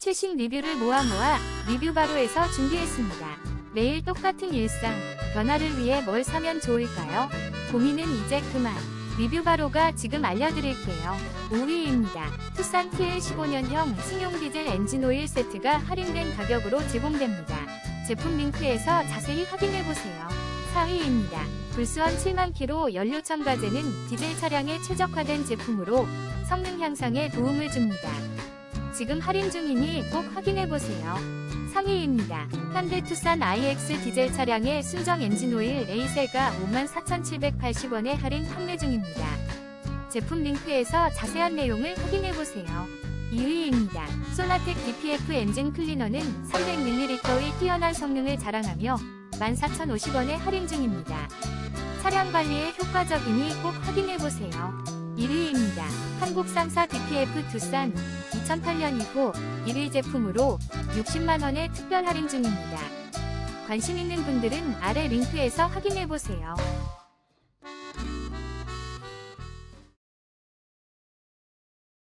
최신 리뷰를 모아 모아 리뷰 바로에서 준비했습니다. 매일 똑같은 일상, 변화를 위해 뭘 사면 좋을까요? 고민은 이제 그만. 리뷰 바로가 지금 알려드릴게요. 5위입니다. 투싼 TL 15년형 신용 디젤 엔진 오일 세트가 할인된 가격으로 제공됩니다. 제품 링크에서 자세히 확인해보세요. 4위입니다. 불수원 7만 킬로 연료 첨가제는 디젤 차량에 최적화된 제품으로 성능 향상에 도움을 줍니다. 지금 할인 중이니 꼭 확인해보세요. 3위입니다. 현대 투싼 iX 디젤 차량의 순정 엔진오일 A셀가 54,780원에 할인 판매 중입니다. 제품 링크에서 자세한 내용을 확인해보세요. 2위입니다. 솔라텍 DPF 엔진 클리너는 300ml의 뛰어난 성능을 자랑하며 14,050원에 할인 중입니다. 차량 관리에 효과적이니 꼭 확인해보세요. 1위입니다. 한국 3사 DPF 투싼 2008년 이후 1위 제품으로 60만원의 특별 할인 중입니다. 관심 있는 분들은 아래 링크에서 확인해보세요.